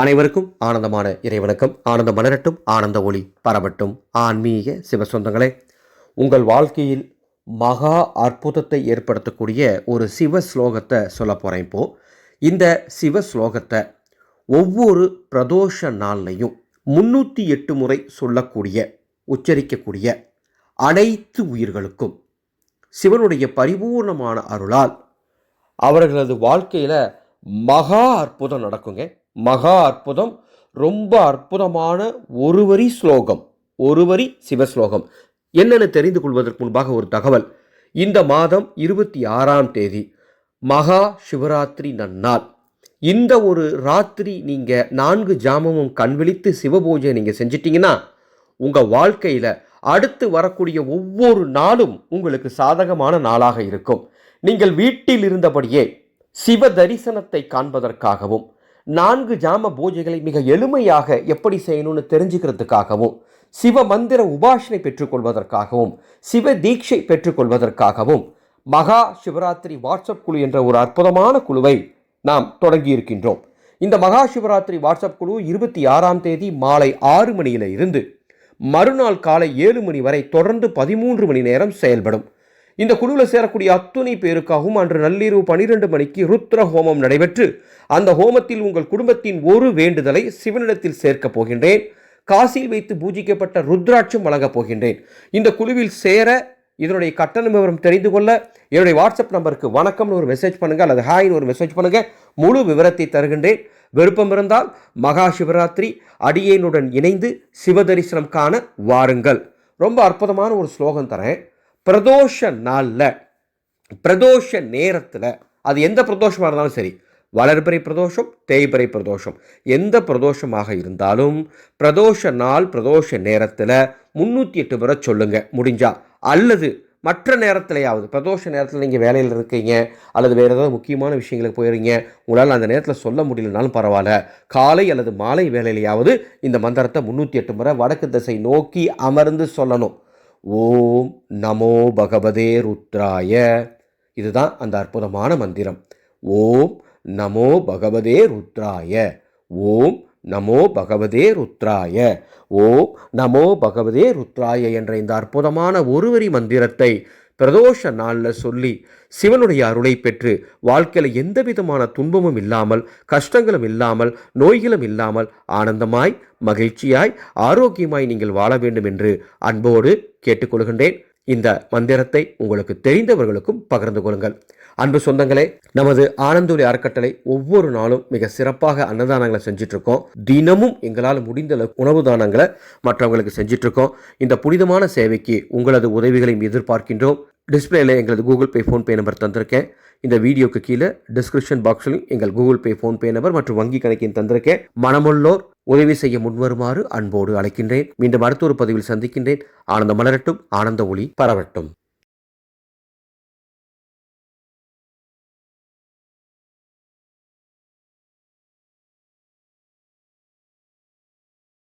அனைவருக்கும் ஆனந்தமான இறைவணக்கம். ஆனந்த மலரட்டும் ஆனந்த ஒளி பரவட்டும். ஆன்மீக சிவசொந்தங்களே உங்கள் வாழ்க்கையில் மகா அற்புதத்தை ஏற்படுத்தக்கூடிய ஒரு சிவ ஸ்லோகத்தை சொல்ல போகிறேன் இப்போது இந்த சிவ ஸ்லோகத்தை ஒவ்வொரு பிரதோஷ நாள்லையும் முன்னூற்றி எட்டு முறை சொல்லக்கூடிய உச்சரிக்கக்கூடிய அனைத்து உயிர்களுக்கும் சிவனுடைய பரிபூர்ணமான அருளால் அவர்களது வாழ்க்கையில் மகா அற்புதம் நடக்குங்க. மகா அற்புதம். ரொம்ப அற்புதமான ஒரு வரி ஸ்லோகம். ஒரு வரி சிவஸ்லோகம். என்னென்னு தெரிந்து கொள்வதற்கு முன்பாக ஒரு தகவல். இந்த மாதம் இருபத்தி ஆறாம் தேதி மகா சிவராத்திரி நன்னாள். இந்த ஒரு ராத்திரி நீங்கள் நான்கு ஜாமமும் கண்விழித்து சிவபூஜை நீங்கள் செஞ்சிட்டிங்கன்னா உங்கள் வாழ்க்கையில் அடுத்து வரக்கூடிய ஒவ்வொரு நாளும் உங்களுக்கு சாதகமான நாளாக இருக்கும். நீங்கள் வீட்டில் இருந்தபடியே சிவ தரிசனத்தை காண்பதற்காகவும் நான்கு ஜாம பூஜைகளை மிக எளிமையாக எப்படி செய்யணும்னு தெரிஞ்சுக்கிறதுக்காகவும் சிவ மந்திர உபாசனை பெற்றுக்கொள்வதற்காகவும் சிவ தீட்சை பெற்றுக்கொள்வதற்காகவும் மகா சிவராத்திரி வாட்ஸ்அப் குழு என்ற ஒரு அற்புதமான குழுவை நாம் தொடங்கி இருக்கின்றோம் இந்த மகா சிவராத்திரி வாட்ஸ்அப் குழு இருபத்தி ஆறாம் தேதி மாலை ஆறு மணியில இருந்து மறுநாள் காலை ஏழு மணி வரை தொடர்ந்து பதிமூன்று மணி நேரம் செயல்படும். இந்த குழுவில் சேரக்கூடிய அத்துணை பேருக்காகவும் அன்று நள்ளிரவு பனிரெண்டு மணிக்கு ருத்ர ஹோமம் நடைபெற்று அந்த ஹோமத்தில் உங்கள் குடும்பத்தின் ஒரு வேண்டுதலை சிவனிடத்தில் சேர்க்கப் போகின்றேன். காசியில் வைத்து பூஜிக்கப்பட்ட ருத்ராட்சம் வழங்கப் போகின்றேன். இந்த குழுவில் சேர இதனுடைய கட்டணம் விவரம் தெரிந்து கொள்ள என்னுடைய வாட்ஸ்அப் நம்பருக்கு வணக்கம்னு ஒரு மெசேஜ் பண்ணுங்கள் அல்லது ஹாய்னு ஒரு மெசேஜ் பண்ணுங்கள் முழு விவரத்தை தருகின்றேன். விருப்பம் இருந்தால் மகா சிவராத்திரி அடியேனுடன் இணைந்து சிவ தரிசனம் காண வாருங்கள். ரொம்ப அற்புதமான ஒரு ஸ்லோகம் தரேன். பிரதோஷ நாளில் பிரதோஷ நேரத்தில் அது எந்த பிரதோஷமாக இருந்தாலும் சரி வளர்பிறை பிரதோஷம் தேய்பிறை பிரதோஷம் எந்த பிரதோஷமாக இருந்தாலும் பிரதோஷ நாள் பிரதோஷ நேரத்தில் முந்நூற்றி எட்டு முறை சொல்லுங்கள் முடிஞ்சால் அல்லது மற்ற நேரத்திலையாவது பிரதோஷ நேரத்தில் நீங்கள் வேலையில் இருக்கீங்க அல்லது வேறு ஏதாவது முக்கியமான விஷயங்களுக்கு போயிருங்க உங்களால் அந்த நேரத்தில் சொல்ல முடியலனாலும் பரவாயில்ல. காலை அல்லது மாலை வேலையிலையாவது இந்த மந்திரத்தை முந்நூற்றி எட்டு முறை வடக்கு திசை நோக்கி அமர்ந்து சொல்லணும். ஓம் நமோ பகவதே ருத்ராய. இதுதான் அந்த அற்புதமான மந்திரம். ஓம் நமோ பகவதே ருத்ராய. ஓம் நமோ பகவதே ருத்ராய. ஓம் நமோ பகவதே ருத்ராய என்ற இந்த அற்புதமான ஒருவரி மந்திரத்தை பிரதோஷ நாளில் சொல்லி சிவனுடைய அருளை பெற்று வாழ்க்கையில் எந்த விதமான துன்பமும் இல்லாமல் கஷ்டங்களும் இல்லாமல் நோய்களும் இல்லாமல் ஆனந்தமாய் மகிழ்ச்சியாய் ஆரோக்கியமாய் நீங்கள் வாழ வேண்டும் என்று அன்போடு கேட்டுக்கொள்கின்றேன். இந்த மந்திரத்தை உங்களுக்கு தெரிந்தவர்களுக்கும் பகிர்ந்து கொள்ளுங்கள். அன்பு சொந்தங்களே நமது ஆனந்தொலி அறக்கட்டளை ஒவ்வொரு நாளும் மிக சிறப்பாக அன்னதானங்களை செஞ்சுட்டு இருக்கோம் தினமும் எங்களால் முடிந்த உணவு தானங்களை மற்றவங்களுக்கு செஞ்சுட்டு இருக்கோம் இந்த புனிதமான சேவைக்கு உங்களது உதவிகளையும் எதிர்பார்க்கின்றோம். டிஸ்பிளேல எங்களது கூகுள் பே ஃபோன்பே நம்பர் தந்திருக்கேன். இந்த வீடியோக்கு கீழே டிஸ்கிரிப்ஷன் பாக்ஸ்லையும் எங்கள் கூகுள் பே ஃபோன்பே நம்பர் மற்றும் வங்கி கணக்கையும் தந்திருக்கேன். மனமுள்ளோர் உதவி செய்ய முன்வருமாறு அன்போடு அழைக்கின்றேன். மீண்டும் அடுத்த ஒரு பதிவில் சந்திக்கின்றேன். ஆனந்த மலரட்டும். ஆனந்த ஒளி பரவட்டும்.